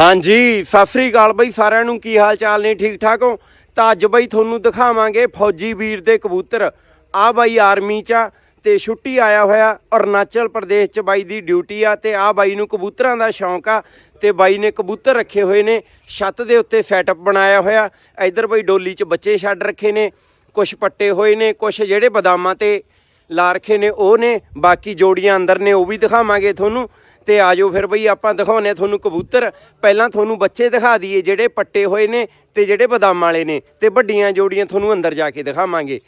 ਹਾਂਜੀ, ਸਤਿ ਸ੍ਰੀ ਅਕਾਲ ਬਈ, ਸਾਰਿਆਂ ਨੂੰ ਕੀ ਹਾਲ ਚਾਲ ਨੇ? ਠੀਕ ਠਾਕ ਹੋ? ਤਾਂ ਅੱਜ ਬਈ ਤੁਹਾਨੂੰ ਦਿਖਾਵਾਂਗੇ ਫੌਜੀ ਵੀਰ ਦੇ ਕਬੂਤਰ। ਆ ਬਾਈ ਆਰਮੀ ਚ ਆ ਤੇ ਛੁੱਟੀ ਆਇਆ ਹੋਇਆ ਅਰੁਣਾਚਲ ਪ੍ਰਦੇਸ਼ ਚ ਬਾਈ ਦੀ ਡਿਊਟੀ ਆ ਤੇ ਆ ਬਾਈ ਨੂੰ ਕਬੂਤਰਾਂ ਦਾ ਸ਼ੌਂਕ ਆ ਤੇ ਬਾਈ ਨੇ ਕਬੂਤਰ ਰੱਖੇ ਹੋਏ ਨੇ, ਛੱਤ ਦੇ ਉੱਤੇ ਸੈਟਅਪ ਬਣਾਇਆ ਹੋਇਆ। ਇੱਧਰ ਬਈ ਡੋਲੀ ਚ ਬੱਚੇ ਛੱਡ ਰੱਖੇ ਨੇ ਕੁਝ ਪੱਟੇ ਹੋਏ ਨੇ ਕੁਝ ਜਿਹੜੇ ਬਦਾਮਾਂ ਤੇ ਲਾ ਰੱਖੇ ਨੇ ਉਹ ਨੇ, ਬਾਕੀ ਜੋੜੀਆਂ ਅੰਦਰ ਨੇ, ਉਹ ਵੀ ਦਿਖਾਵਾਂਗੇ ਤੁਹਾਨੂੰ। ਤੇ ਆਜੋ ਫਿਰ ਬਈ ਆਪਾਂ ਦਿਖਾਉਨੇ ਤੁਹਾਨੂੰ ਕਬੂਤਰ। ਪਹਿਲਾਂ ਤੁਹਾਨੂੰ ਬੱਚੇ ਦਿਖਾ ਦਈਏ ਜਿਹੜੇ ਪੱਟੇ ਹੋਏ ਨੇ ਤੇ ਜਿਹੜੇ ਬਦਾਮ ਵਾਲੇ ਨੇ ਤੇ ਵੱਡੀਆਂ ਜੋੜੀਆਂ ਤੁਹਾਨੂੰ ਅੰਦਰ ਜਾ ਕੇ ਦਿਖਾਵਾਂਗੇ।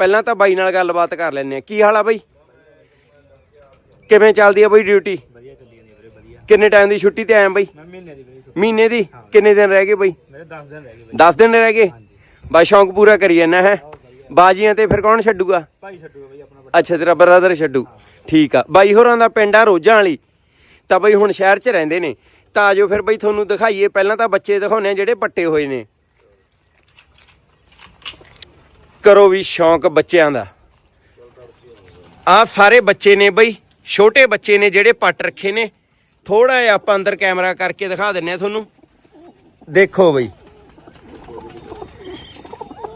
ਪਹਿਲਾਂ ਤਾਂ ਬਾਈ ਨਾਲ ਗੱਲਬਾਤ ਕਰ ਲੈਂਦੇ ਆ ਕੀ ਹਾਲ ਆ ਬਾਈ? ਕਿਵੇਂ ਚੱਲਦੀ ਆ ਬਾਈ ਡਿਊਟੀ? ਵਧੀਆ ਚੱਲੀ ਜਾਂਦੀ ਵੀਰੇ ਵਧੀਆ। ਕਿੰਨੇ ਟਾਈਮ ਦੀ ਛੁੱਟੀ ਤੇ ਆਇਆ ਬਾਈ? ਮਹੀਨੇ ਦੀ ਵੀਰੇ ਛੁੱਟੀ। ਮਹੀਨੇ ਦੀ? ਕਿੰਨੇ ਦਿਨ ਰਹਿ ਗਏ ਬਾਈ? ਮੇਰੇ 10 ਦਿਨ ਰਹਿ ਗਏ ਵੀਰੇ 10 ਦਿਨ ਰਹਿ ਗਏ? ਬਸ ਸ਼ੌਂਕ ਪੂਰਾ ਕਰੀ ਜਾਂਦਾ ਹੈ? ਬਾਜੀਆਂ ਤੇ ਫਿਰ ਕੌਣ ਛੱਡੂਗਾ? ਭਾਈ ਛੱਡੂਗਾ ਬਈ ਆਪਣਾ ਅੱਛਾ ਤੇਰਾ ਬ੍ਰਦਰ ਛੱਡੂ। ਠੀਕ ਆ। ਬਾਈ ਹੋਰਾਂ ਦਾ ਪਿੰਡ ਆ ਰੋਜਾਂ ਵਾਲੀ। ਤਾਂ ਬਈ ਹੁਣ ਸ਼ਹਿਰ 'ਚ ਰਹਿੰਦੇ ਨੇ। ਤਾਂ ਆਜੋ ਫਿਰ ਬਈ ਤੁਹਾਨੂੰ ਦਿਖਾਈਏ, ਪਹਿਲਾਂ ਤਾਂ ਬੱਚੇ ਦਿਖਾਉਣੇ ਆ ਜਿਹੜੇ ਪੱਟੇ ਹੋਏ ਨੇ। ਕਰੋ ਵੀ ਸ਼ੌਂਕ ਬੱਚਿਆਂ ਦਾ। ਆ ਸਾਰੇ ਬੱਚੇ ਨੇ ਬਈ, ਛੋਟੇ ਬੱਚੇ ਨੇ ਜਿਹੜੇ ਪੱਟ ਰੱਖੇ ਨੇ। ਥੋੜਾ ਜਿਹਾ ਆਪਾਂ ਅੰਦਰ ਕੈਮਰਾ ਕਰਕੇ ਦਿਖਾ ਦਿੰਨੇ ਆ ਤੁਹਾਨੂੰ। ਦੇਖੋ ਬਈ।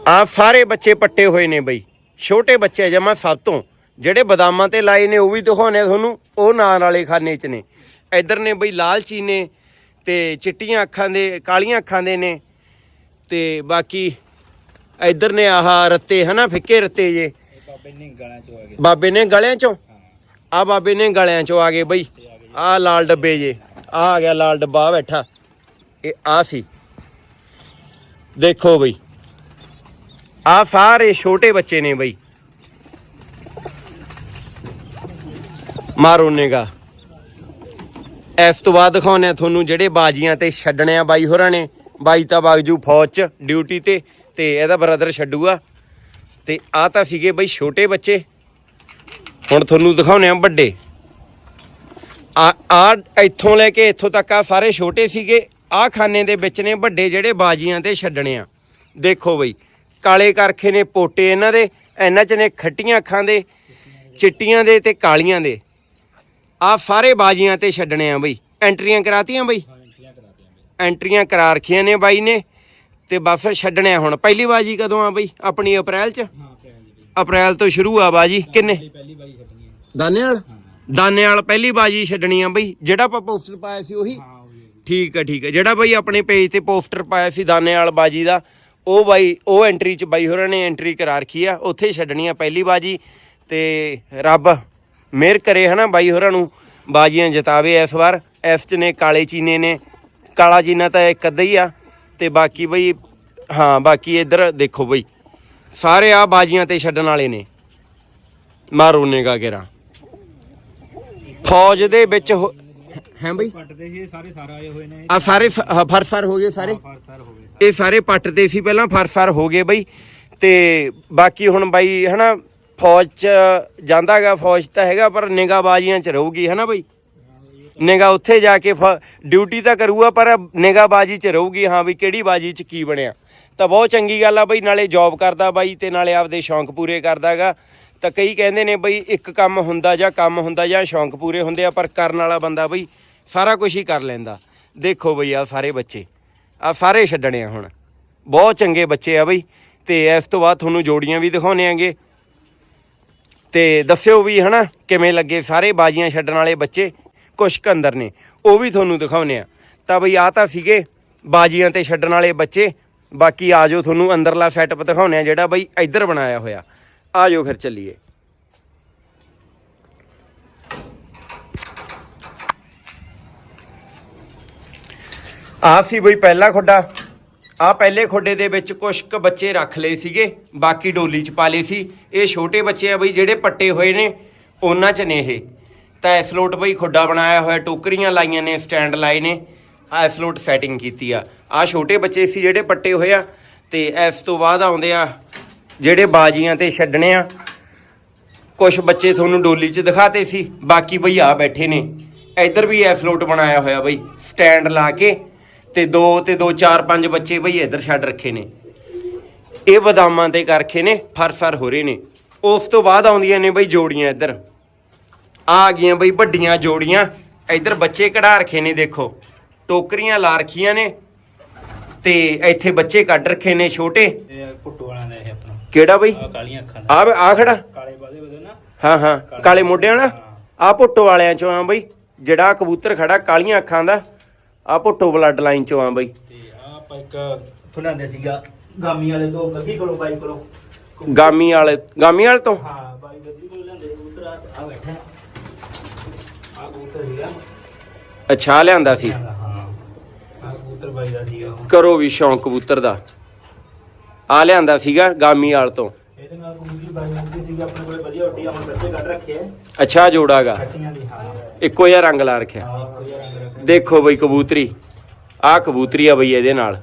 ਆ ਸਾਰੇ ਬੱਚੇ ਪੱਟੇ ਹੋਏ ਨੇ ਬਈ। ਛੋਟੇ ਬੱਚੇ ਜਮਾ ਸਭ ਤੋਂ। ਜਿਹੜੇ ਬਦਾਮਾਂ ਤੇ ਲਾਏ ਨੇ, ਉਹ ਵੀ ਦਿਖਾਉਣੇ ਆ ਤੁਹਾਨੂੰ। ਉਹ ਨਾਲ ਵਾਲੇ ਖਾਨੇ ਚ ਨੇ। ਇੱਧਰ ਨੇ ਬਈ ਲਾਲਚੀ ਨੇ ਤੇ ਚਿੱਟੀਆਂ ਅੱਖਾਂ ਦੇ ਕਾਲੀਆਂ ਅੱਖਾਂ ਦੇ ਨੇ ਤੇ ਬਾਕੀ ਇੱਧਰ ਨੇ ਆਹ ਰੱਤੇ ਹਨਾ ਫਿੱਕੇ ਰੱਤੇ ਜੇ। ਬਾਬੇ ਨੇ ਗਾਲਾਂ ਚ ਆ ਗਏ। ਬਾਬੇ ਨੇ ਗਲਿਆਂ ਚੋਂ? ਆ ਬਾਬੇ ਨੇ ਗਲਿਆਂ ਚੋਂ ਆ ਗਏ ਬਈ। ਆ ਲਾਲ ਡੱਬੇ ਜੇ। ਆ ਆ ਗਿਆ ਲਾਲ ਡੱਬਾ ਬੈਠਾ। ਇਹ ਆ ਸੀ। ਦੇਖੋ ਬਈ। ਆ ਸਾਰੇ ਛੋਟੇ ਬੱਚੇ ਨੇ ਬਈ। ਮਾਰੋ ਨੇਗਾ ਇਸ ਤੋਂ ਬਾਅਦ ਦਿਖਾਉਣੇ ਆ ਤੁਹਾਨੂੰ ਜਿਹੜੇ ਬਾਜੀਆਂ ਤੇ ਛੱਡਣੇ ਆ ਬਾਈ ਹੋਰਾਂ ਨੇ। ਬਾਈ ਤਾਂ ਬਾਗਜੂ ਫੌਜ ਚ ਡਿਊਟੀ ਤੇ ਤੇ ਇਹਦਾ ਬ੍ਰਦਰ ਛੱਡੂਗਾ। ਤੇ ਆ ਤਾਂ ਸੀਗੇ ਬਈ ਛੋਟੇ ਬੱਚੇ। ਹੁਣ ਤੁਹਾਨੂੰ ਦਿਖਾਉਣੇ ਆ ਵੱਡੇ। ਆ ਆ ਇੱਥੋਂ ਲੈ ਕੇ ਇੱਥੋਂ ਤੱਕ ਆ ਸਾਰੇ ਛੋਟੇ ਸੀਗੇ। ਆ ਖਾਨੇ ਦੇ ਵਿੱਚ ਨੇ ਵੱਡੇ ਜਿਹੜੇ ਬਾਜੀਆਂ ਤੇ ਛੱਡਣੇ ਆ। ਦੇਖੋ ਬਈ, ਕਾਲੇ ਕਰਖੇ ਨੇ ਪੋਟੇ ਇਹਨਾਂ ਦੇ, ਇਹਨਾਂ ਚ ਨੇ ਖੱਟੀਆਂ ਅੱਖਾਂ ਦੇ, ਚਿੱਟੀਆਂ ਦੇ ਤੇ ਕਾਲੀਆਂ ਦੇ। ਆ ਸਾਰੇ ਬਾਜੀਆਂ ਤੇ ਛੱਡਣੇ ਆ ਬਈ। ਐਂਟਰੀਆਂ ਕਰਾਤੀਆਂ ਬਈ। ਐਂਟਰੀਆਂ ਕਰਾ ਰੱਖੀਆਂ ਨੇ ਬਾਈ ਨੇ ਤੇ ਬਸ ਛੱਡਣੇ ਆ ਹੁਣ। ਪਹਿਲੀ ਬਾਜੀ ਕਦੋਂ ਆ ਬਈ? ਆਪਣੀ ਅਪ੍ਰੈਲ ਚ? ਅਪ੍ਰੈਲ ਤੋਂ ਸ਼ੁਰੂ ਆ ਬਾਜੀ। ਕਿੰਨੇ? ਪਹਿਲੀ ਛੱਡਣੀ ਹੈ ਦਾਨੇ ਵਾਲ ਦਾਨੇ ਵਾਲ ਪਹਿਲੀ ਬਾਜੀ ਛੱਡਣੀ ਆ ਬਈ। ਜਿਹੜਾ ਆਪਾਂ ਪੋਸਟਰ ਪਾਇਆ ਸੀ ਉਹੀ? ਠੀਕ ਹੈ ਠੀਕ ਹੈ ਜਿਹੜਾ ਬਈ ਆਪਣੇ ਪੇਜ ਤੇ ਪੋਸਟਰ ਪਾਇਆ ਸੀ ਦਾਨੇ ਵਾਲ ਬਾਜੀ ਦਾ ਉਹ ਬਾਈ ਉਹ ਐਂਟਰੀ ਚ ਬਾਈ ਹੋਰਾਂ ਨੇ ਐਂਟਰੀ ਕਰਾ ਰੱਖੀ ਆ। ਉੱਥੇ ਛੱਡਣੀ ਆ ਪਹਿਲੀ ਬਾਜੀ ਤੇ ਰੱਬ ਮਿਹਰ ਕਰੇ ਹਨਾ ਬਾਈ ਹੋਰਾਂ ਨੂੰ ਬਾਜੀਆਂ ਜਿਤਾਵੇ ਇਸ ਵਾਰ। ਇਸ ਚ ਨੇ ਕਾਲੇ ਚੀਨੇ ਨੇ। ਕਾਲਾ ਚੀਨਾ ਤਾਂ ਇੱਕ ਅੱਧਾ ਹੀ ਆ। ਤੇ ਬਾਕੀ ਬਈ ਹਾਂ ਬਾਕੀ ਇੱਧਰ ਦੇਖੋ ਬਈ। ਸਾਰੇ ਆ ਬਾਜੀਆਂ ਤੇ ਛੱਡਣ ਵਾਲੇ ਨੇ। ਮਾਰੋ ਨੇਗਾ ਗੇਰਾ ਫੌਜ ਦੇ ਵਿੱਚ ਹੈ ਬਈ? ਪੱਟਦੇ ਸੀ ਇਹ ਸਾਰੇ ਸਾਰਾ ਆਏ ਹੋਏ ਨੇ। ਆ ਸਾਰੇ ਫਰਫਰ ਹੋ ਗਏ ਸਾਰੇ। ਹੋ ਗਏ ਇਹ ਸਾਰੇ ਪੱਟ ਤੇ ਸੀ ਪਹਿਲਾਂ ਫਰਫਰ ਹੋ ਗਏ ਬਈ। ਤੇ ਬਾਕੀ ਹੁਣ ਬਾਈ ਹਨਾ ਫੌਜ ਚ ਜਾਂਦਾਗਾ ਫੌਜ ਤਾਂ ਹੈਗਾ, ਪਰ ਨਿਗਾਹਬਾਜ਼ੀਆਂ ਚ ਰਹੂਗੀ ਹਨਾ ਬਈ? ਨਿਗਾਹ ਉੱਥੇ ਜਾ ਕੇ ਫ- ਡਿਊਟੀ ਤਾਂ ਕਰੂਗਾ, ਪਰ ਨਿਗਾਹਬਾਜ਼ੀ ਚ ਰਹੂਗੀ, ਹਾਂ ਵੀ ਕਿਹੜੀ ਬਾਜੀ ਚ ਕੀ ਬਣਿਆ। ਤਾਂ ਬਹੁਤ ਚੰਗੀ ਗੱਲ ਆ ਬਈ, ਨਾਲੇ ਜੌਬ ਕਰਦਾ ਬਾਈ, ਤੇ ਨਾਲੇ ਆਪਦੇ ਸ਼ੌਂਕ ਪੂਰੇ ਕਰਦਾਗਾ ਤਾਂ ਕਈ ਕਹਿੰਦੇ ਨੇ ਬਈ, ਇੱਕ ਕੰਮ ਹੁੰਦਾ ਜਾਂ ਕੰਮ ਹੁੰਦਾ ਜਾਂ ਸ਼ੌਂਕ ਪੂਰੇ ਹੁੰਦੇ ਆ, ਪਰ ਕਰਨ ਵਾਲਾ ਬੰਦਾ ਬਈ ਸਾਰਾ ਕੁਝ ਹੀ ਕਰ ਲੈਂਦਾ। ਦੇਖੋ ਬਈ ਆ ਸਾਰੇ ਬੱਚੇ ਆ ਸਾਰੇ ਛੱਡਣੇ ਆ ਹੁਣ। ਬਹੁਤ ਚੰਗੇ ਬੱਚੇ ਆ ਬਈ, ਤੇ ਇਸ ਤੋਂ ਬਾਅਦ ਤੁਹਾਨੂੰ ਜੋੜੀਆਂ ਵੀ ਦਿਖਾਉਣੇ ਆਂਗੇ। ਤੇ ਦੱਸਿਓ ਵੀ ਹਨਾ, ਕਿਵੇਂ ਲੱਗੇ ਸਾਰੇ ਬਾਜੀਆਂ ਛੱਡਣ ਵਾਲੇ ਬੱਚੇ? ਕੁਛ ਕੁ ਅੰਦਰ ਨੇ। ਉਹ ਵੀ ਤੁਹਾਨੂੰ ਦਿਖਾਉਣੇ ਆ ਤਾਂ ਬਈ ਆ ਤਾਂ ਸੀਗੇ ਬਾਜੀਆਂ ਤੇ ਛੱਡਣ ਵਾਲੇ ਬੱਚੇ। ਬਾਕੀ ਆਜੋ ਤੁਹਾਨੂੰ ਅੰਦਰਲਾ ਸੈਟਅਪ ਦਿਖਾਉਣੇ ਆ ਜਿਹੜਾ ਬਈ ਇੱਧਰ ਬਣਾਇਆ ਹੋਇਆ। ਆਜੋ ਫਿਰ ਚੱਲੀਏ। ਆ ਸੀ ਬਈ ਪਹਿਲਾ ਖੁੱਡਾ। ਆ ਪਹਿਲੇ ਖੁੱਡੇ ਦੇ ਵਿੱਚ ਕੁਝ ਕੁ ਬੱਚੇ ਰੱਖ ਲਏ ਸੀਗੇ, ਬਾਕੀ ਡੋਲੀ ਚ ਪਾ ਲਏ ਸੀ। ਇਹ ਛੋਟੇ ਬੱਚੇ ਆ ਬਈ, ਜਿਹੜੇ ਪੱਟੇ ਹੋਏ ਨੇ, ਉਹਨਾਂ ਚ ਨੇ ਇਹ। ਤਾਂ ਇਸ ਲੋਟ ਬਈ ਖੁੱਡਾ ਬਣਾਇਆ ਹੋਇਆ, ਟੋਕਰੀਆਂ ਲਾਈਆਂ ਨੇ, ਸਟੈਂਡ ਲਾਏ ਨੇ। ਆ ਇਸ ਲੋਟ ਸੈਟਿੰਗ ਕੀਤੀ ਆ। ਆ ਛੋਟੇ ਬੱਚੇ ਸੀ ਜਿਹੜੇ ਪੱਟੇ ਹੋਏ ਆ, ਤੇ ਇਸ ਤੋਂ ਬਾਅਦ ਆਉਂਦੇ ਆ ਜਿਹੜੇ ਬਾਜੀਆਂ ਤੇ ਛੱਡਣੇ ਆ। ਕੁਝ ਬੱਚੇ ਤੁਹਾਨੂੰ ਡੋਲੀ 'ਚ ਦਿਖਾਤੇ ਸੀ, ਬਾਕੀ ਬਈ ਆ ਬੈਠੇ ਨੇ। ਇੱਧਰ ਵੀ ਐ ਫਲੋਟ ਬਣਾਇਆ ਹੋਇਆ ਬਈ, ਸਟੈਂਡ ਲਾ ਕੇ। ਤੇ ਦੋ ਤੇ ਦੋ ਚਾਰ ਪੰਜ ਬੱਚੇ ਬਈ ਇੱਧਰ ਛੱਡ ਰੱਖੇ ਨੇ। ਇਹ ਬਦਾਮਾਂ ਤੇ ਕਰਖੇ ਨੇ ਫਰਫਰ ਹੋ ਰਹੇ ਨੇ। ਉਸ ਤੋਂ ਬਾਅਦ ਆਉਂਦੀਆਂ ਨੇ ਬਈ ਜੋੜੀਆਂ ਇੱਧਰ। ਆ ਗਈਆਂ ਬਈ ਵੱਡੀਆਂ ਜੋੜੀਆਂ। ਇੱਧਰ ਬੱਚੇ ਕਢਾ ਰੱਖੇ ਨੇ ਦੇਖੋ। ਟੋਕਰੀਆਂ ਲਾ ਰੱਖੀਆਂ ਨੇ ਤੇ ਇੱਥੇ ਬੱਚੇ ਕੱਢ ਰੱਖੇ ਨੇ ਛੋਟੇ। ਇਹ ਪੁੱਟੂ ਵਾਲਾ ਦਾ ਇਹ ਆਪਣਾ। ਕਿਹੜਾ ਬਈ? ਕਾਲੀਆਂ ਅੱਖਾਂ ਦਾ। ਆ ਆ ਖੜਾ। ਕਾਲੇ ਬਾਦੇ ਬਦੇ ਨਾ। ਹਾਂ ਹਾਂ। ਕਾਲੇ ਮੋਢਿਆਂ ਵਾਲਾ। ਆ ਭੁੱਟੋ ਵਾਲਿਆਂ ਚੋਂ ਆ ਬਈ। ਜਿਹੜਾ ਕਬੂਤਰ ਖੜਾ ਕਾਲੀਆਂ ਅੱਖਾਂ ਦਾ। ਆ ਭੁੱਟੋ ਬਲੱਡ ਲਾਈਨ ਚੋਂ ਆ ਬਈ। ਤੇ ਆ ਆਪਾਂ ਇੱਕ ਉੱਥੋਂ ਲਿਆਂਦੇ ਸੀਗਾ ਗਾਮੀ ਵਾਲੇ ਤੋਂ ਗੱਗੀ ਕੋਲੋਂ ਬਾਈ ਕੋਲੋਂ। ਗਾਮੀ ਵਾਲੇ ਗਾਮੀ ਵਾਲੇ ਤੋਂ? ਹਾਂ ਬਾਈ ਗੱਗੀ ਕੋਲੋਂ ਲਿਆਂਦੇ ਕਬੂਤਰ ਆ ਆ ਬੈਠਾ। ਆ ਕਬੂਤਰ ਸੀਗਾ। ਅੱਛਾ ਲਿਆਂਦਾ ਸੀ? ਹਾਂ। ਆ ਕਬੂਤਰ ਬਾਈ ਦਾ ਸੀਗਾ। ਕਰੋ ਵੀ ਸ਼ੌਂਕ ਕਬੂਤਰ ਦਾ। ਆ ਲਿਆਂਦਾ ਸੀਗਾ ਗਾਮੀ ਵਾਲ ਤੋਂ। ਇਹਦੇ ਨਾਲ ਕਬੂਤਰੀ ਬਾਈ ਮਿਲਦੀ ਸੀਗੀ ਆਪਣੇ ਕੋਲੇ ਵਧੀਆ ਉੱਡੀ ਆ, ਹੁਣ ਬੱਚੇ ਕੱਢ ਰੱਖੇ ਆ। ਅੱਛਾ ਜੋੜਾਗਾ ਕੱਟੀਆਂ ਦੀ ਹਾਂ। ਇੱਕੋ ਜਿਹਾ ਰੰਗ ਲਾ ਰੱਖਿਆ। ਹਾਂ ਵਧੀਆ ਰੰਗ ਰੱਖੇ ਦੇਖੋ ਬਈ ਕਬੂਤਰੀ ਆ ਕਬੂਤਰੀ ਆ ਬਈ ਇਹਦੇ ਨਾਲ।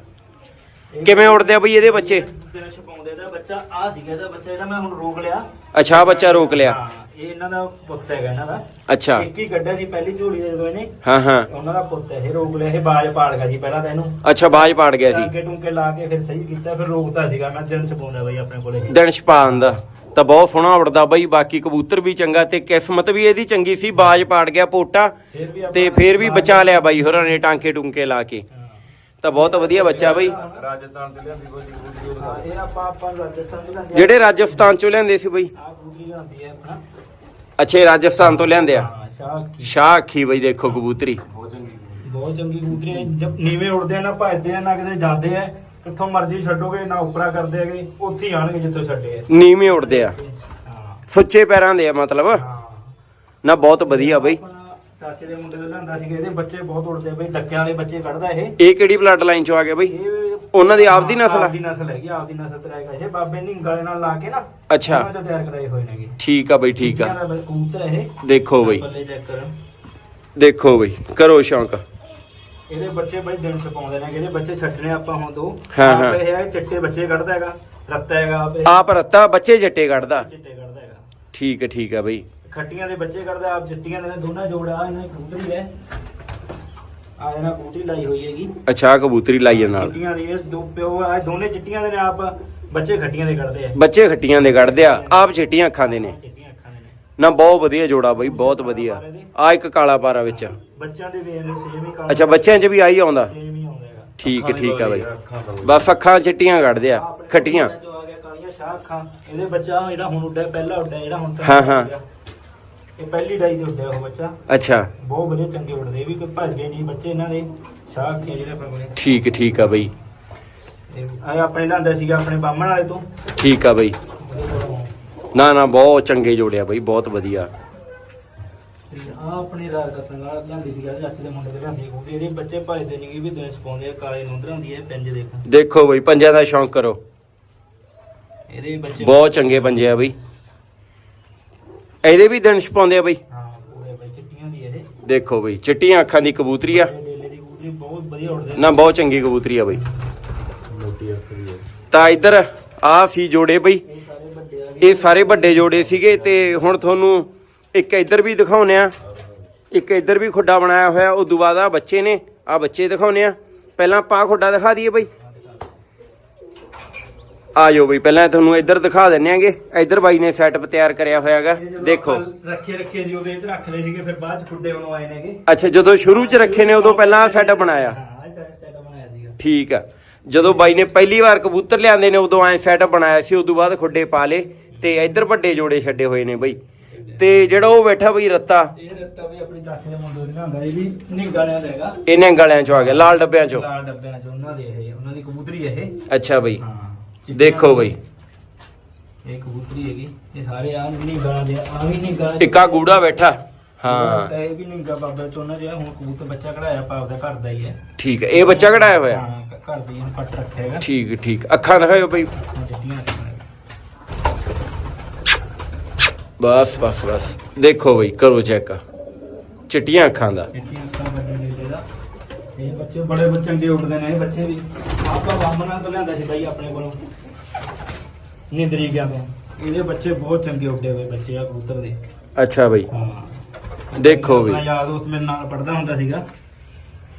ਕਿਵੇਂ ਉੜਦੇ ਆ ਬਈ ਇਹਦੇ ਬੱਚੇ? ਤੇਰਾ ਛਪਾਉਂਦੇ ਦਾ ਬੱਚਾ ਆ ਸੀਗਾ ਇਹਦਾ ਬੱਚਾ ਇਹਦਾ ਮੈਂ ਹੁਣ ਰੋਕ ਲਿਆ। ਅੱਛਾ ਆਹ ਬੱਚਾ ਰੋਕ ਲਿਆ। ਹਾਂ। ਇਹ ਇਹਨਾਂ ਦਾ ਪੁੱਤ ਹੈਗਾ ਇਹਨਾਂ ਦਾ। ਅੱਛਾ। ਇੱਕ ਹੀ ਕੱਢਿਆ ਸੀ ਪਹਿਲੀ ਝੋਲੀ ਦੇ ਜਦੋਂ ਇਹਨੇ ਹਾਂ ਹਾਂ। ਉਹਨਾਂ ਦਾ ਪੁੱਤ ਹੈ ਇਹ ਰੋਕ ਲਿਆ ਇਹ ਬਾਜ ਪਾੜ ਗਿਆ ਸੀ ਪਹਿਲਾਂ ਤਾਂ ਇਹਨੂੰ। ਅੱਛਾ ਬਾਜ ਪਾੜ ਗਿਆ ਸੀ। ਟਾਂਕੇ ਟੁੰਕੇ ਲਾ ਕੇ ਫਿਰ ਸਹੀ ਕੀਤਾ ਫਿਰ ਰੋਕਤਾ ਸੀਗਾ ਮੈਂ ਦਿਨ ਛਪਾਉਂਦਾ ਬਈ ਆਪਣੇ ਕੋਲੇ। ਦਿਨ ਛਪਾਉਣ ਦਾ। ਤਾਂ ਬਹੁਤ ਸੋਹਣਾ ਉੜਦਾ ਬਈ ਬਾਕੀ ਕਬੂਤਰ ਵੀ ਚੰਗਾ ਤੇ ਕਿਸਮਤ ਵੀ ਇਹਦੀ ਚੰਗੀ ਸੀ ਬਾਜ ਪਾੜ ਗਿਆ ਪੋਟਾ। ਫਿਰ ਵੀ ਆਪਾਂ ਤੇ ਫੇਰ ਵੀ ਬਚਾ ਲਿਆ ਬਾਈ ਹੋਰਾਂ ਨੇ ਟਾਂਕੇ ਟੁੰਕੇ ਲਾ ਕੇ। ਤਾਂ ਬਹੁਤ ਵਧੀਆ ਬੱਚਾ ਬਈ। ਰਾਜਸਥਾਨ ਤੇ ਲਿਆਂਦੀ ਕੋਈ ਹਾਂ, ਇਹ ਆਪਾਂ ਆਪਾਂ ਰਾਜਸਥਾਨ ਤੋਂ ਲਿਆਂਦੇ ਜਿਹੜੇ ਰਾਜਸਥਾਨ ਚੋਂ ਲਿਆਂਦੇ ਸੀ ਬਈ? ਆ ਗੁੱਡੀ ਲਿਆਂਦੀ ਹੈ ਆਪਣਾ। ਅੱਛਾ ਰਾਜਸਥਾਨ ਤੋਂ ਲਿਆਂਦੇ ਆ। ਹਾਂ ਸ਼ਾਹ ਕੀ ਸ਼ਾਹ ਅੱਖੀ ਬਈ ਦੇਖੋ ਕਬੂਤਰੀ। ਬਹੁਤ ਚੰਗੀ ਕਬੂਤਰੀ। ਹੈ। ਜਦ ਨੀਵੇਂ ਉੜਦੇ ਆ ਨਾ ਭੱਜਦੇ ਆ ਨਾ ਕਿਤੇ ਜਾਂਦੇ ਆ ਕਿੱਥੋਂ ਮਰਜ਼ੀ ਛੱਡੋਗੇ ਨਾ ਉਪਰਾ ਕਰਦੇ ਹੈਗੇ ਉੱਥੇ ਹੀ ਆਣਗੇ ਜਿੱਥੋਂ ਛੱਡੇ ਆ। ਨੀਵੇਂ ਉੜਦੇ ਆ। ਹਾਂ। ਸੁੱਚੇ ਪੈਰਾਂ ਦੇ ਆ ਮਤਲਬ। ਨਾ ਬਹੁਤ ਵਧੀਆ ਬਈ। ਆਪਣਾ ਚਾਚੇ ਦੇ ਮੁੰਡੇ ਦੇ ਲਿਆਂਦਾ ਸੀਗਾ ਇਹਦੇ ਬੱਚੇ ਬਹੁਤ ਉੜਦੇ ਆ ਬਈ ਡੱਕਿਆਂ ਵਾਲੇ ਬੱਚੇ ਕੱਢਦਾ ਇਹ। ਇਹ ਕਿਹੜੀ ਬਲੱਡ ਲਾਈਨ ਚੋਂ ਆ ਗਿਆ ਬਈ? ਇਹ ਉਹਨਾਂ ਦੀ ਆਪਦੀ ਨਸਲ ਆ? ਆਪਦੀ ਨਸਲ ਹੈਗੀ ਆਪਦੀ ਨਸਲ ਤੇ ਆਏਗਾ ਇਹ ਬਾਬੇ ਨਿੰਗਾਲੇ ਨਾਲ ਲਾ ਕੇ ਨਾ ਅੱਛਾ। ਉਹਨਾਂ ਚੋਂ ਤਿਆਰ ਕਰਾਏ ਹੋਏ ਨੇਗੇ। ਠੀਕ ਆ ਬਈ ਠੀਕ ਆ। ਇਹਨਾਂ ਦਾ ਕਬੂਤਰ ਹੈ ਇਹ। ਦੇਖੋ ਬਈ। ਪੱਲੇ ਚੈੱਕ ਕਰ ਦੇਖੋ ਬਈ ਕਰੋ ਸ਼ੌਂਕ। ਇਹਦੇ ਬੱਚੇ ਬਈ ਦਿਨ ਛਪਾਉਂਦੇ ਨੇ ਇਹਦੇ ਬੱਚੇ ਛੱਡਣੇ ਆਪਾਂ ਹੁਣ ਦੋ। ਹਾਂ, ਆਪ ਹਾਂ। ਇਹ ਹੈ ਚਿੱਟੇ ਬੱਚੇ ਕੱਢਦਾ ਹੈਗਾ ਰੱਤਾ ਹੈਗਾ ਆਪ ਇਹ। ਆਪ ਰੱਤਾ ਬੱਚੇ ਜੱਟੇ ਕੱਢਦਾ। ਚਿੱਟੇ ਕੱਢਦਾ ਹੈਗਾ। ਠੀਕ ਹੈ ਠੀਕ ਆ ਬਈ। ਖੱਟੀਆਂ ਦੇ ਬੱਚੇ ਕੱਢਦਾ ਆਪ ਚਿੱਟੀਆਂ ਦੇ ਨੇ, ਦੋਨਾਂ ਜੋੜ ਆ ਇਹਨਾਂ ਦੀ ਕਬੂਤਰੀ ਹੈ ਆ ਇਹਨਾਂ ਕਬੂਤਰੀ ਲਾਈ ਹੋਈ ਹੈਗੀ। ਅੱਛਾ ਆਹ ਕਬੂਤਰੀ ਲਾਈ ਆ ਨਾਲ। ਚਿੱਟੀਆਂ ਦੀ ਇਹ ਦੋ ਪਿਓ ਆ ਇਹ ਦੋਨੇ ਚਿੱਟੀਆਂ ਦੇ ਨੇ ਆਪ ਬੱਚੇ ਖੱਟੀਆਂ ਦੇ ਕੱਢਦੇ ਆ। ਬੱਚੇ ਖੱਟੀਆਂ ਦੇ ਕੱਢਦੇ ਆ ਆਪ ਚਿੱਟੀਆਂ ਅੱਖਾਂ ਦੇ ਨੇ। ਚਿੱਟੀਆਂ ਅੱਖਾਂ ਦੇ ਨੇ। ਨਾ ਬਹੁਤ ਵਧੀਆ ਜੋੜਾ ਬਈ ਬਹੁਤ ਵਧੀਆ। ਆ ਇੱਕ ਕਾਲਾ ਪਾਰਾ ਵਿੱਚ ਬੱਚਿਆਂ ਦੇ ਵੇਖ ਨੇ ਸੇਮ ਹੀ ਕੰਮ ਅੱਛਾ ਬੱਚਿਆਂ 'ਚ ਵੀ ਆਈ ਆਉਂਦਾ? ਸੇਮ ਹੀ ਆਉਂਦਾ ਹੈਗਾ। ਠੀਕ ਹੈ ਠੀਕ ਆ ਬਈ। ਬਸ ਅੱਖਾਂ ਚਿੱਟੀਆਂ ਕੱਢਦੇ ਆ ਖੱਟੀਆਂ। ਬੱਚਿਆਂ ਚੋਂ ਆ ਗਿਆ ਕਾਲੀਆਂ ਸ਼ਾਹ ਅੱਖਾਂ। ਇਹਦੇ ਬੱਚਾ ਜਿਹੜਾ ਹੁਣ ਉੱਡਿਆ ਪਹਿਲਾ ਉੱਡਿਆ ਜਿਹੜਾ ਹੁਣ ਤੱਕ ਹਾਂ, ਹਾਂ। ਇਹ ਪਹਿਲੀ ਡਾਈ ਦੇ ਉੱਡਿਆ ਉਹ ਬੱਚਾ। ਅੱਛਾ। ਬਹੁਤ ਵਧੀਆ ਚੰਗੇ ਉੱਡਦੇ ਇਹ ਵੀ ਕੋਈ ਭੱਜਦੇ ਨਹੀਂ ਬੱਚੇ ਇਹਨਾਂ ਦੇ। ਸ਼ਾਹ ਅੱਖੇ ਜਿਹੜੇ ਆਪਣੇ ਕੋਲੇ। ਠੀਕ ਠੀਕ ਆ ਬਈ। ਆ ਆਪਣੇ ਲਿਆਂਦਾ ਸੀਗਾ ਆਪਣੇ ਬਾਹਮਣ ਵਾਲੇ ਤੋਂ। ਠੀਕ ਆ ਬਈ। ਨਾ ਨਾ ਬਹੁਤ ਚੰਗੇ ਜੋੜਿਆ ਬਈ ਬਹੁਤ ਵਧੀਆ। ਆ ਆਪਣੀ ਰਾਜ ਦਾ ਤੰਗਾ ਲਿਆਂਦੀ ਸੀਗਾ ਚਾਚੇ ਦੇ ਮੁੰਡੇ ਦੇ ਲਿਆਂਦੀ ਉਹ ਇਹਦੇ ਬੱਚੇ ਭੱਜਦੇ ਨਹੀਂ ਵੀ ਦਿਨ ਸਪਾਉਂਦੇ ਆ ਕਾਲੇ ਨੁੰਦਰਾਂ ਦੀ ਇਹ ਪਿੰਜ ਦੇਖ ਦੇਖੋ ਬਈ ਪੰਜਾਂ ਦਾ ਸ਼ੌਂਕ ਕਰੋ। ਇਹਦੇ ਬੱਚੇ ਬਹੁਤ ਚੰਗੇ ਪੰਜੇ ਆ ਬਈ। ਇਹਦੇ ਵੀ ਦਿਨ ਛਪਾਉਂਦੇ ਆ ਬਈ? ਹਾਂ ਪੂਰੇ ਬਈ ਚਿੱਟੀਆਂ ਦੀ ਇਹ ਦੇਖੋ ਬਈ ਚਿੱਟੀਆਂ ਅੱਖਾਂ ਦੀ ਕਬੂਤਰੀ ਆ। ਇਹ ਡੇਲੇ ਦੀ ਕਬੂਤਰੀ ਬਹੁਤ ਵਧੀਆ ਉੱਡਦੇ ਨਾ ਬਹੁਤ ਚੰਗੀ ਕਬੂਤਰੀ ਆ ਬਈ। ਮੋਟੀ ਅੱਖਰੀ ਹੈ ਤਾਂ ਇੱਧਰ ਆ ਸੀ ਜੋੜੇ ਬਈ। ਇਹ ਸਾਰੇ ਵੱਡੇ ਆ ਇਹ ਸਾਰੇ ਵੱਡੇ ਜੋੜੇ ਸੀਗੇ ਤੇ ਹੁਣ ਤੁਹਾਨੂੰ ਇੱਕ ਇੱਧਰ ਵੀ ਦਿਖਾਉਨੇ ਆ। ਇੱਕ ਇੱਧਰ ਵੀ ਖੁੱਡਾ ਬਣਾਇਆ ਹੋਇਆ ਉਸ ਤੋਂ ਬਾਅਦ ਆ ਬੱਚੇ ਨੇ ਆ ਬੱਚੇ ਦਿਖਾਉਨੇ ਆ। ਪਹਿਲਾਂ ਪਾ ਖੁੱਡਾ ਦਿਖਾ ਦਈਏ ਬਈ। ਆ ਜਾਓ ਬਈ ਪਹਿਲਾਂ ਤੁਹਾਨੂੰ ਇੱਧਰ ਦਿਖਾ ਦਿੰਨੇ ਆਂਗੇ। ਇੱਧਰ ਬਾਈ ਨੇ ਸੈਟਅਪ ਤਿਆਰ ਕਰਿਆ ਹੋਇਆ ਹੈਗਾ ਇਹ ਜਦੋਂ ਦੇਖੋ। ਰੱਖੇ ਰੱਖੇ ਜੀ ਉਹਦੇ ਵਿੱਚ ਰੱਖਦੇ ਸੀਗੇ ਫਿਰ ਬਾਅਦ ਚ ਖੁੱਡੇ ਬਣਵਾਏ ਆਏ ਨੇਗੇ ਅੱਛਾ ਜਦੋਂ ਸ਼ੁਰੂ ਚ ਰੱਖੇ ਨੇ ਉਦੋਂ ਪਹਿਲਾਂ ਸੈਟਅਪ ਬਣਾਇਆ? ਹਾਂ ਇਹ ਸੈਟ ਬਣਾਇਆ ਸੀਗਾ। ਠੀਕ ਆ। ਜਦੋਂ ਬਾਈ ਨੇ ਪਹਿਲੀ ਵਾਰ ਕਬੂਤਰ ਲਿਆਂਦੇ ਨੇ ਉਦੋਂ ਐ ਸੈਟਅਪ ਬਣਾਇਆ ਸੀ ਉਦੋਂ ਬਾਅਦ ਖੁੱਡੇ ਪਾ ਲੇ ਤੇ ਇੱਧਰ ਵੱਡੇ ਜੋੜੇ ਛੱਡੇ ਹੋਏ ਨੇ ਬਈ। ਤੇ ਜਿਹੜਾ ਉਹ ਬੈਠਾ ਬਈ ਰੱਤਾ। ਇਹ ਰੱਤਾ ਵੀ ਆਪਣੀ ਚਾਚੇ ਦੇ ਮੁੰਡੇ ਦੇ ਲਿਆਂਦਾ ਇਹ ਵੀ ਨਿੰਗਾਲਿਆਂ ਦਾ ਹੈਗਾ। ਇਹਨੇ ਗਲਿਆਂ ਚੋਂ ਆ ਗਿਆ ਲਾਲ ਡੱਬਿਆਂ ਚੋਂ। ਲਾਲ ਡੱਬਿਆਂ ਚ ਉਹਨਾਂ ਦੇ ਇਹ ਉਹਨਾਂ ਦੀ ਕਬੂਤਰੀ ਇਹ। ਅੱਛਾ ਬਈ। ਹਾਂ। ਦੇਖੋ ਬਈ। ਇਹ ਕਬੂਤਰੀ ਹੈਗੀ ਇਹ ਸਾਰੇ ਆ ਨਿੰਗਾਲਾਂ ਦੇ ਆ ਵੀ ਨਿੰਗਾਲਾਂ ਇੱਕਾ ਗੂੜਾ ਬੈਠਾ। ਹਾਂ। ਇਹ ਵੀ ਨਿੰਗਾ ਬਾਬਾ ਚੋਨਾ ਜਿਹਾ ਹੁਣ ਕਬੂਤਰ ਬੱਚਾ ਕਢਾਇਆ ਪਾ ਆਪਦਾ ਘਰ ਦਾ ਹੀ ਹੈ। ਠੀਕ ਹੈ ਇਹ ਬੱਚਾ ਕਢਾਇਆ ਹੋਇਆ? ਹਾਂ ਘ- ਘਰ ਦੀ ਇਹਨੂੰ ਪੱਟ ਰੱਖਿਆ ਹੈਗਾ। ਠੀਕ ਠੀਕ। ਅੱਖਾਂ ਬਈ। ਬਸ ਬਸ ਬਸ। ਦੇਖੋ ਬਈ ਕਰੋ ਚੈੱਕ। ਚਿੱਟੀਆਂ ਅੱਖਾਂ ਦਾ। ਚਿੱਟੀਆਂ ਅੱਖਾਂ ਦਾ ਇਹ ਬੱਚੇ ਬੜੇ ਬੱਚੇ ਉੱਡਦੇ ਨੇ ਇਹ ਬੱਚੇ ਵੀ। ਆਪਾਂ ਬਾਮਣਾ ਤੋਂ ਲਿਆਂਦਾ ਸੀ ਬਾਈ ਆਪਣੇ ਕੋਲੋਂ। ਨਿੰਦਰੀ ਗਿਆ ਤੋਂ ਇਹਦੇ ਬੱਚੇ ਬਹੁਤ ਚੰਗੇ ਉੱਡੇ ਹੋਏ ਬੱਚੇ ਆ ਕਬੂਤਰ ਦੇ। ਅੱਛਾ ਬਈ। ਹਾਂ। ਦੇਖੋ ਵੀ। ਆਪਣਾ ਯਾਰ ਦੋਸਤ ਮੇਰੇ ਨਾਲ ਪੜਦਾ ਹੁੰਦਾ ਸੀਗਾ।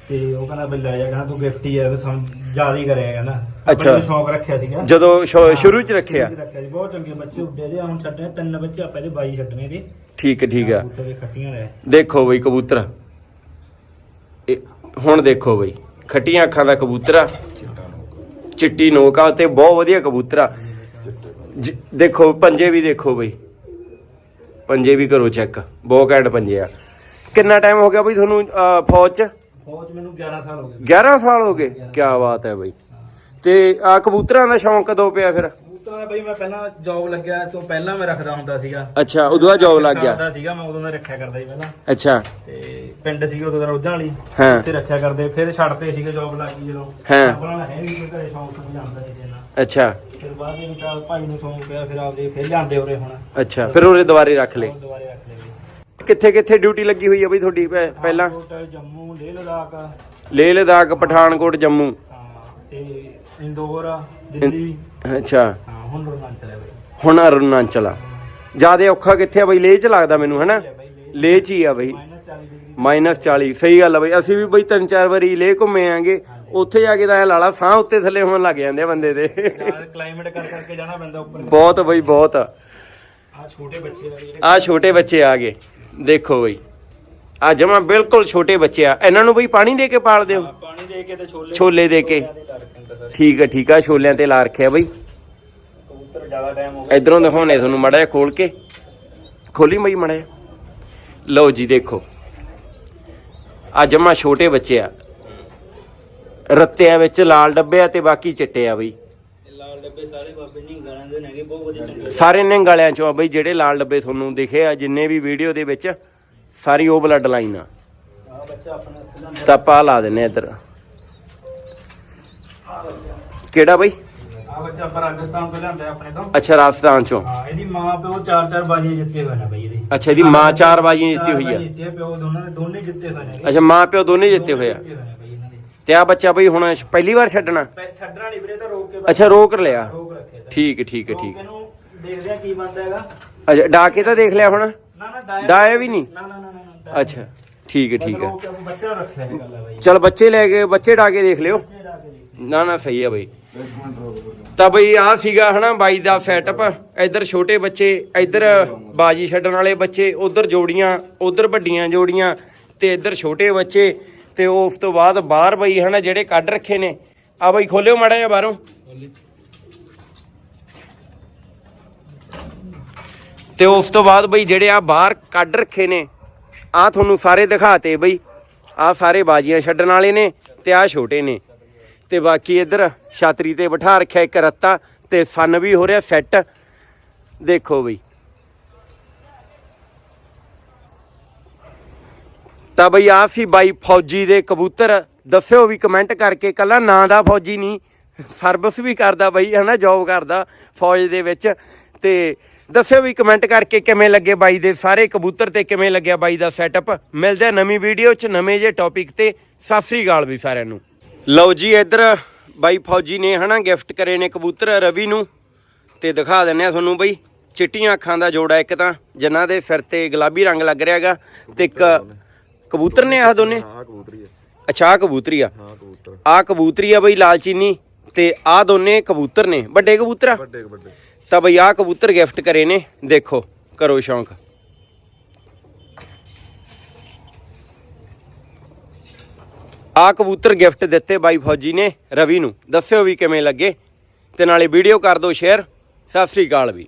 ਤੇ ਉਹ ਕਹਿੰਦਾ ਬਈ ਲੈ ਜਾ ਕਹਿੰਦਾ ਤੂੰ ਗਿਫਟ ਹੀ ਹੈ ਤੇ ਸਾਨੂੰ ਜ਼ਿਆਦਾ ਹੀ ਕਰੇਗਾ ਕਹਿੰਦਾ। ਅੱਛਾ। ਨੇ ਸ਼ੌਕ ਰੱਖਿਆ ਸੀਗਾ। ਜਦੋਂ ਸ਼ੁ- ਹਾਂ, ਸ਼ੁਰੂ ਚ ਰੱਖਿਆ। ਸ਼ੁਰੂ 'ਚ ਰੱਖਿਆ ਸੀ। ਬਹੁਤ ਚੰਗੇ ਬੱਚੇ ਉੱਡੇ ਦੇ ਹੁਣ ਛੱਡੇ ਤਿੰਨ ਬੱਚੇ ਆਪਾਂ ਇਹਦੇ 22 ਛੱਡਣੇ ਦੇ ਠੀਕ ਹੈ, ਠੀਕ ਆ ਕਬੂਤਰ ਦੇ ਖੱਟੀਆਂ ਰਹੇ ਦੇਖੋ ਬਈ ਕਬੂਤਰ। ਇਹ ਹੁਣ ਦੇਖੋ ਬਈ। ਖੱਟੀਆਂ ਅੱਖਾਂ ਦਾ ਕਬੂਤਰ ਆ। ਚਿੱਟੀ ਨੋਕ ਆ ਤੇ ਬਹੁਤ ਵਧੀਆ ਕਬੂਤਰ ਆ। ਜ- ਦੇਖੋ ਪੰਜੇ ਵੀ ਦੇਖੋ ਬਈ। ਪੰਜੇ ਵੀ ਕਰੋ ਚੈੱਕ ਬਹੁਤ ਘੈਂਟ ਪੰਜੇ ਆ। ਕਿੰਨਾ ਟਾਈਮ ਹੋ ਗਿਆ ਬਈ ਤੁਹਾਨੂੰ ਅਹ, ਫੌਜ ਚ? ਫੌਜ ਮੈਨੂੰ 11 ਸਾਲ ਹੋ ਗਏ। 11 ਸਾਲ ਹੋ ਗਏ? ਕੀ ਬਾਤ ਹੈ ਬਈ। ਤੇ ਆ ਕਬੂਤਰਾਂ ਦਾ ਸ਼ੌਂਕ ਕਦੋਂ ਪਿਆ ਫਿਰ? ਕਬੂਤਰਾਂ ਦਾ ਬਈ ਮੈਂ ਪਹਿਲਾਂ ਜੌਬ ਲੱਗਿਆ ਤੋਂ ਪਹਿਲਾਂ ਮੈਂ ਰੱਖਦਾ ਹੁੰਦਾ ਸੀਗਾ। ਅੱਛਾ ਉਦੋਂ ਬਾਅਦ ਜੌਬ ਲੱਗ ਗਿਆ। ਕਰਦਾ ਸੀਗਾ ਮੈਂ ਉਦੋਂ ਦਾ ਰੱਖਿਆ ਕਰਦਾ ਸੀ ਪਹਿਲਾਂ। ਅੱਛਾ। ਤੇ ਪਿੰਡ ਸੀਗਾ ਉਦੋਂ ਦਾ ਰੋਜ਼ਾਂ ਵਾਲੀ। ਹਾਂ। ਉੱਥੇ ਰੱਖਿਆ ਕਰਦੇ ਫਿਰ ਛੱਡਤੇ ਸੀਗੇ ਜੌਬ ਲੱਗ ਗਈ ਜਦੋਂ। ਹਾਂ। ਆਪਣਾ ਹੈ ਨਹੀਂ ਕੋਈ ਘਰੇ ਸ਼ੌਂਕ ਨੂੰ ਜਾਂਦਾ ਨਹੀਂ ਸੀ ਨਾ ਅੱਛਾ। ਫਿਰ ਬਾਅਦ ਦੇ ਵਿੱਚ ਆ ਭਾਈ ਨੂੰ ਸ਼ੌਂਕ ਪਿਆ ਫਿਰ ਆਪਦੇ ਫਿਰ ਜਾਂਦੇ ਉਰੇ ਹੁਣ। ਅੱਛਾ ਫਿਰ ਉਹਦੇ ਦੁਬਾਰੇ ਰੱਖ ਲਏ। ਹੁਣ ਦੁਬਾਰੇ ਰੱਖ ਲਏ ਬਈ। ਕਿੱਥੇ ਕਿੱਥੇ ਡਿਊਟੀ ਲੱਗੀ ਹੋਈ ਹੈ ਬਈ ਤੁਹਾਡੀ ਪਹਿ- ਪਹਿਲਾਂ? ਪਠਾਨਕੋਟ, ਜੰਮੂ ਲੇਹ ਲਦਾਖ। ਲੇਹ ਲਦਾਖ ਪਠਾਨਕੋਟ ਜੰਮੂ। ਹਾਂ, ਤੇ ਇੰਦੌਰ ਦਿੱਲੀ। ਅੱਛਾ। ਹਾਂ। ਹੁਣ ਰੋਮਾਂਚਲ ਹੈ ਬਈ। ਹੁਣ ਅਰੁਣਾਚਲ ਆ ਜਿਆਦੇ ਔਖਾ ਕਿੱਥੇ ਆ ਬਈ? ਲੇਹ ਚ ਲੱਗਦਾ ਮੈਨੂੰ ਹਨਾ? ਲੇਹ ਚ। ਹੀ ਆ ਬਈ। Minus 40 degree. ਮਾਈਨਸ 40 ਸਹੀ ਗੱਲ ਆ ਬਈ। ਅਸੀਂ ਵੀ ਬਈ ਤਿੰਨ ਚਾਰ ਵਾਰੀ ਲੇਹ ਘੁੰਮੇ ਆਂਗੇ। ਉੱਥੇ ਜਾ ਕੇ ਤਾਂ ਐ ਲਾਲਾ ਸਾਹ ਉੱਤੇ ਥੱਲੇ ਹੋਣ ਲੱਗ ਜਾਂਦੇ ਆ ਬੰਦੇ ਦੇ। ਯਾਰ ਕਲਾਈਮੇਟ ਕਰ ਕਰਕੇ ਜਾਣਾ ਪੈਂਦਾ ਉੱਪਰ ਬਹੁਤ ਬਈ ਬਹੁਤ। ਆ ਆ ਛੋਟੇ ਬੱਚੇ ਆ ਜਿਹੜੇ ਆਹ ਛੋਟੇ ਬੱਚੇ ਆ ਗਏ। ਦੇਖੋ ਬਈ। ਆ ਜਮਾ ਬਿਲਕੁਲ ਛੋਟੇ ਬੱਚੇ ਆ। ਇਹਨਾਂ ਨੂੰ ਬਈ ਪਾਣੀ ਦੇ ਕੇ ਪਾਲਦੇ ਹੋ ਹਾਂ, ਪਾਣੀ ਦੇ ਕੇ ਤੇ ਛੋਲੇ। ਛੋਲੇ ਦੇ ਕੇ। ਛੋਲਿਆਂ ਦੇ ਲਾ ਰੱਖੇ ਨੇ ਸਾਰੇ। ਠੀਕ ਆ ਠੀਕ ਆ। ਛੋਲਿਆਂ ਤੇ ਲਾ ਰੱਖਿਆ ਬਈ। ਜ਼ਿਆਦਾ ਟਾਈਮ ਹੋ ਗਿਆ। ਇਧਰੋਂ ਦਿਖਾਉਣੇ ਤੁਹਾਨੂੰ ਮੜਾ ਜਿਹਾ ਖੋਲ ਕੇ। ਖੋਲੀ ਮਈ ਮੜਾ ਲਓ ਜੀ ਦੇਖੋ। ਆ ਜਮਾ ਛੋਟੇ ਬੱਚੇ ਆ। ਰੱਤਿਆਂ ਵਿੱਚ ਲਾਲ ਡੱਬੇ ਆ ਤੇ ਬਾਕੀ ਚਿੱਟੇ ਆ ਬਈ। ਇਹ ਲਾਲ ਡੱਬੇ ਸਾਰੇ ਬਾਬੇ ਨਹੀਂ ਗਾਲਾਂ ਦੇ ਨੇਗੇ ਬਹੁਤ ਵਧੀਆ ਚੰਗੇ ਸਾਰੇ ਨਿਹੰਗ ਵਾਲਿਆਂ ਚੋਂ ਆ ਬਈ ਜਿਹੜੇ ਲਾਲ ਡੱਬੇ ਤੁਹਾਨੂੰ ਦਿਖੇ ਆ ਜਿੰਨੇ ਵੀ ਵੀਡੀਓ ਦੇ ਵਿੱਚ ਸਾਰੀ ਉਹ ਬਲੱਡ ਲਾਈਨ ਆ। ਆ ਬੱਚਾ ਆਪਣਾ ਖੁੱਲਾ ਤਾਂ ਆਪਾਂ ਲਾ ਦਿੰਨੇ ਆ ਇੱਧਰ। ਕਿਹੜਾ ਬਈ? ਆ ਬੱਚਾ ਆਪਾਂ ਰਾਜਸਥਾਨ ਤੋਂ ਲਿਆਂਦਾ ਆਪਣੇ ਤੋਂ। ਅੱਛਾ ਰਾਜਸਥਾਨ ਚੋਂ? ਹਾਂ ਇਹਦੀ ਮਾਂ ਪਿਓ ਚਾਰ ਚਾਰ ਬਾਜੀਆਂ ਜਿੱਤੇ ਹੋਏ ਨੇ ਬਈ ਇਹਦੇ। ਅੱਛਾ ਇਹਦੀ ਮਾਂ ਚਾਰ ਬਾਜੀਆਂ ਜਿੱਤੀ ਹੋਈ ਆ? ਜਿੱਤੇ ਪਿਓ ਦੋਨਾਂ ਨੇ ਦੋਨੇ ਜਿੱਤੇ ਹੋਏ ਨੇ ਅੱਛਾ ਮਾਂ ਪਿਓ ਦੋਨੇ ਜਿੱਤੇ ਹੋਏ ਆ? ਤੇ ਆ ਬੱਚਾ ਬਈ ਹੁਣ ਪਹਿਲੀ ਵਾਰ ਛੱਡਣਾ? ਛੱਡਣਾ ਨਹੀਂ ਵੀਰੇ ਤਾਂ ਰੋਕ ਕੇ ਅੱਛਾ ਰੋਕ ਲਿਆ। ਰੋਕ ਰੱਖਿਆ ਠੀਕ ਹੈ ਠੀਕ ਹੈ ਠੀਕ ਇਹਨੂੰ ਦੇਖਦੇ ਆ ਕੀ ਬਣਦਾ ਹੈਗਾ। ਅੱਛਾ ਡਾ ਕੇ ਤਾਂ ਦੇਖ ਲਿਆ ਹੁਣ? ਨਾ ਨਾ ਡਾਇਆ ਵੀ ਨਹੀਂ? ਨਾ ਨਾ ਨਾ ਨਾ, ਨਾ ਅੱਛਾ ਠੀਕ ਹੈ ਠੀਕ ਹੈ। ਬੱਚਾ ਰੱਖਿਆ ਹੈ ਗੱਲ ਹੈ ਬਾਈ। ਚਲ ਬੱਚੇ ਲੈ ਕੇ ਬੱਚੇ ਡਾ ਕੇ ਦੇਖ ਲਿਓ। ਨਾ ਨਾ ਸਹੀ ਆ ਬਈ। ਤਾਂ ਬਈ ਆ ਸੀਗਾ ਹਨਾ ਬਾਈ ਦਾ ਸੈਟਅਪ ਇੱਧਰ ਛੋਟੇ ਬੱਚੇ, ਇੱਧਰ ਬਾਜੀ ਛੱਡਣ ਵਾਲੇ ਬੱਚੇ, ਉਧਰ ਜੋੜੀਆਂ, ਉਧਰ ਵੱਡੀਆਂ ਜੋੜੀਆਂ ਤੇ ਇੱਧਰ ਛੋਟੇ ਬੱਚੇ ਤੇ ਉਸ ਤੋਂ ਬਾਅਦ ਬਾਹਰ ਬਈ ਹਨਾ ਜਿਹੜੇ ਕੱਢ ਰੱਖੇ ਨੇ। ਆ ਬਈ ਖੋਲਿਓ ਮਾੜਾ ਜਿਹਾ ਬਾਹਰੋਂ। ਤੇ ਉਸ ਤੋਂ ਬਾਅਦ ਬਈ ਜਿਹੜੇ ਆ ਬਾਹਰ ਕੱਢ ਰੱਖੇ ਨੇ ਆ ਤੁਹਾਨੂੰ ਸਾਰੇ ਦਿਖਾਤੇ ਬਈ। ਆ ਸਾਰੇ ਬਾਜੀਆਂ ਛੱਡਣ ਵਾਲੇ ਨੇ ਤੇ ਆ ਛੋਟੇ ਨੇ। ਤੇ ਬਾਕੀ ਇੱਧਰ ਛਾਤਰੀ ਤੇ ਬਿਠਾ ਰੱਖਿਆ ਇੱਕ ਰੱਤਾ ਤੇ ਸਨ ਵੀ ਹੋ ਰਿਹਾ ਸੈੱਟ ਦੇਖੋ ਬਈ। ਤਾਂ ਬਈ ਆ ਸੀ ਬਾਈ ਫੌਜੀ ਦੇ ਕਬੂਤਰ। ਦੱਸਿਓ ਵੀ ਕਮੈਂਟ ਕਰਕੇ, ਕੱਲਾ ਨਾਂ ਦਾ ਫੌਜੀ ਨਹੀਂ, ਸਰਵਿਸ ਵੀ ਕਰਦਾ ਬਈ, ਹਨਾ ਜੌਬ ਕਰਦਾ ਫੌਜ ਦੇ ਵਿੱਚ। ਤੇ ਦੱਸਿਓ ਵੀ ਕਮੈਂਟ ਕਰਕੇ ਕਿਵੇਂ ਲੱਗੇ ਬਾਈ ਦੇ ਸਾਰੇ ਕਬੂਤਰ ਤੇ ਕਿਵੇਂ ਲੱਗਿਆ ਬਾਈ ਦਾ ਸੈਟਅਪ ਮਿਲਦੇ ਨਵੀਂ ਵੀਡੀਓ 'ਚ ਨਵੇਂ ਜੇ ਟੌਪਿਕ ਤੇ। ਸਤਿ ਸ੍ਰੀ ਅਕਾਲ ਵੀ ਸਾਰਿਆਂ ਨੂੰ। ਲਓ ਜੀ ਇੱਧਰ ਬਾਈ ਫੌਜੀ ਨੇ ਹਨਾ ਗਿਫਟ ਕਰੇ ਨੇ ਕਬੂਤਰ ਰਵੀ ਨੂੰ ਤੇ ਦਿਖਾ ਦਿੰਨੇ ਆ ਤੁਹਾਨੂੰ ਬਈ। ਚਿੱਟੀਆਂ ਅੱਖਾਂ ਦਾ ਜੋੜਾ ਇੱਕ ਤਾਂ ਜਿਨ੍ਹਾਂ ਦੇ ਸਿਰ ਤੇ ਗੁਲਾਬੀ ਰੰਗ ਲੱਗ ਰਿਹਾਗਾ ਤੇ ਇੱਕ ਕਬੂਤਰ ਨੇ ਆਹ ਦੋਨੇ? ਹਾਂ ਕਬੂਤਰੀ ਹੈ ਅੱਛਾ ਆਹ ਕਬੂਤਰੀ ਆ। ਹਾਂ ਕਬੂਤਰ। ਆਹ ਕਬੂਤਰੀ ਆ ਬਈ ਲਾਲ ਚੀਨੀ ਤੇ ਆਹ ਦੋਨੇ ਕਬੂਤਰ ਨੇ। ਵੱਡੇ ਕਬੂਤਰ ਆ? ਵੱਡੇ ਵੱਡੇ। ਤਾਂ ਬਈ ਆਹ ਕਬੂਤਰ ਗਿਫਟ ਕਰੇ ਨੇ। ਦੇਖੋ ਕਰੋ ਸ਼ੌਂਕ। ਆ ਕਬੂਤਰ ਗਿਫਟ ਦਿੱਤੇ ਬਾਈ ਫੌਜੀ ਨੇ ਰਵੀ ਨੂੰ। ਦੱਸਿਓ ਵੀ ਕਿਵੇਂ ਲੱਗੇ। ਤੇ ਨਾਲੇ ਵੀਡੀਓ ਕਰ ਦਿਓ ਸ਼ੇਅਰ। ਸਤਿ ਸ੍ਰੀ ਅਕਾਲ ਵੀ।